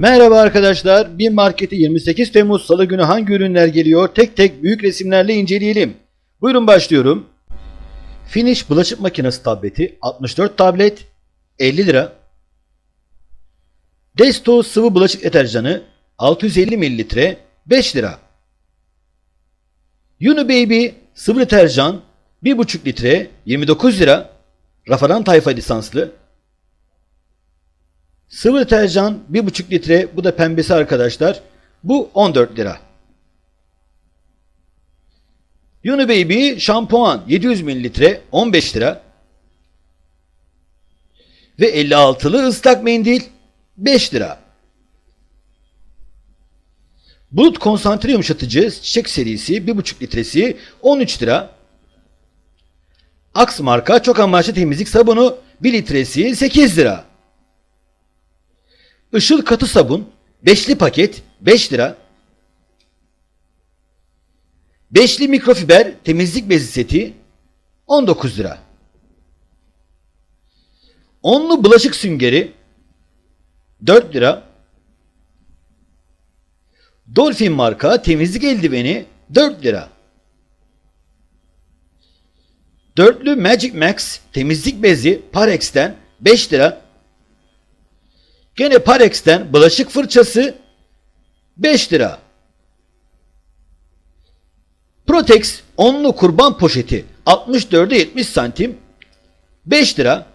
Merhaba arkadaşlar. Bir markete 28 Temmuz Salı günü hangi ürünler geliyor tek tek büyük resimlerle inceleyelim. Buyurun başlıyorum. Finish bulaşık makinesi tableti 64 tablet 50 lira. Desto sıvı bulaşık deterjanı 650 mililitre 5 lira. Unibaby sıvı deterjan 1,5 litre 29 lira. Rafadan tayfa lisanslı. Sıvı deterjan 1,5 litre. Bu da pembesi arkadaşlar. Bu 14 lira. Unibaby şampuan 700 mililitre 15 lira. Ve 56'lı ıslak mendil 5 lira. Bulut konsantre yumuşatıcı çiçek serisi 1,5 litresi 13 lira. Axe marka çok amaçlı temizlik sabunu 1 litresi 8 lira. Işıl katı sabun 5'li paket 5 lira. Beşli mikrofiber temizlik bezi seti 19 lira. Onlu bulaşık süngeri 4 lira. Dolphin marka temizlik eldiveni 4 lira. Dörtlü Magic Max temizlik bezi Parex'ten 5 lira. Gene Parex'ten bulaşık fırçası 5 lira. Protex onlu kurban poşeti 64'e 70 santim 5 lira.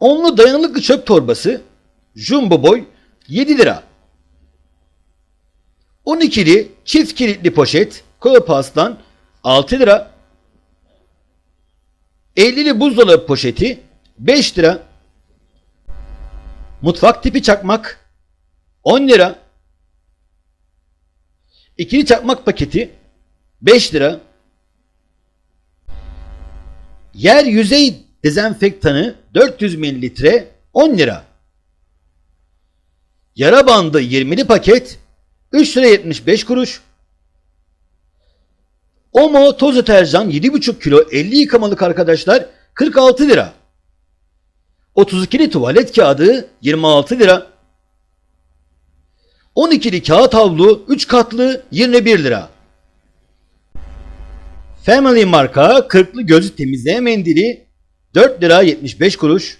Onlu dayanıklı çöp torbası Jumbo Boy 7 lira. 12'li çift kilitli poşet Kolopas'tan 6 lira. 50'li buzdolabı poşeti 5 lira. Mutfak tipi çakmak 10 lira. İkili çakmak paketi 5 lira. Yer yüzey dezenfektanı 400 mililitre 10 lira. Yara bandı 20'li paket 3 lira 75 kuruş. Omo toz deterjan 7,5 kilo 50 yıkamalık arkadaşlar 46 lira. 32'li tuvalet kağıdı 26 lira. 12'li kağıt havlu 3 katlı 21 lira. Family marka 40'lı gözü temizleme mendili 4 lira 75 kuruş.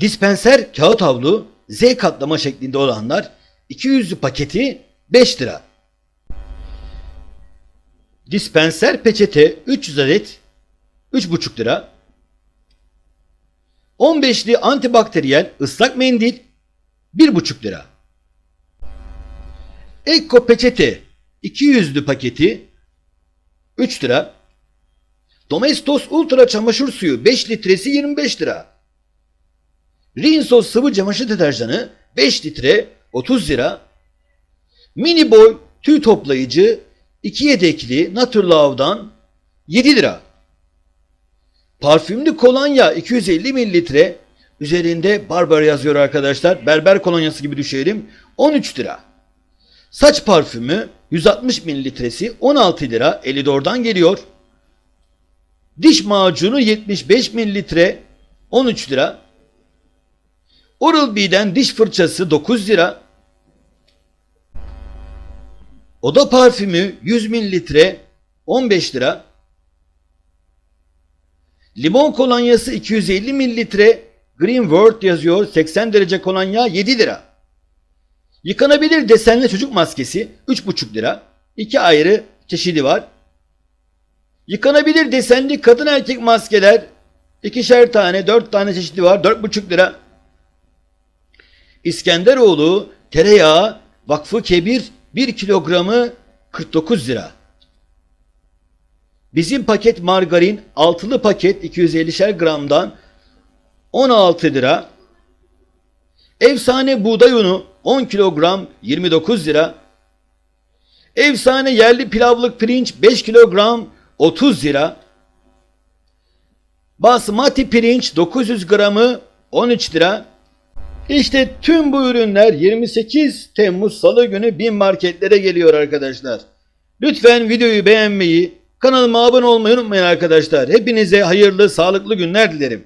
Dispenser kağıt havlu Z katlama şeklinde olanlar 200'lü paketi 5 lira. Dispenser peçete 300 adet 3,5 lira. 15'li antibakteriyel ıslak mendil 1,5 lira. Eko peçete 200'lü paketi 3 lira. Domestos Ultra çamaşır suyu 5 litresi 25 lira. Rinso sıvı çamaşır deterjanı 5 litre 30 lira. Mini boy tüy toplayıcı 2 yedekli Naturlove'dan 7 lira. Parfümlü kolonya 250 mililitre üzerinde Barbar yazıyor arkadaşlar. Berber kolonyası gibi düşünelim. 13 lira. Saç parfümü 160 mililitresi 16 lira. Elidor'dan geliyor. Diş macunu 75 mililitre 13 lira. Oral-B'den diş fırçası 9 lira. Oda parfümü 100 mililitre 15 lira. Limon kolonyası 250 mililitre Green World yazıyor 80 derece kolonya 7 lira. Yıkanabilir desenli çocuk maskesi 3,5 lira. İki ayrı çeşidi var. Yıkanabilir desenli kadın erkek maskeler ikişer tane 4 tane çeşidi var 4,5 lira. İskenderoğlu tereyağı vakfı kebir 1 kilogramı 49 lira. Bizim paket margarin altılı paket 250'şer gramdan 16 lira. Efsane buğday unu 10 kilogram 29 lira. Efsane yerli pilavlık pirinç 5 kilogram 30 lira. Basmati pirinç 900 gramı 13 lira. İşte tüm bu ürünler 28 Temmuz Salı günü bin marketlere geliyor arkadaşlar. Lütfen videoyu beğenmeyi, kanalıma abone olmayı unutmayın arkadaşlar. Hepinize hayırlı, sağlıklı günler dilerim.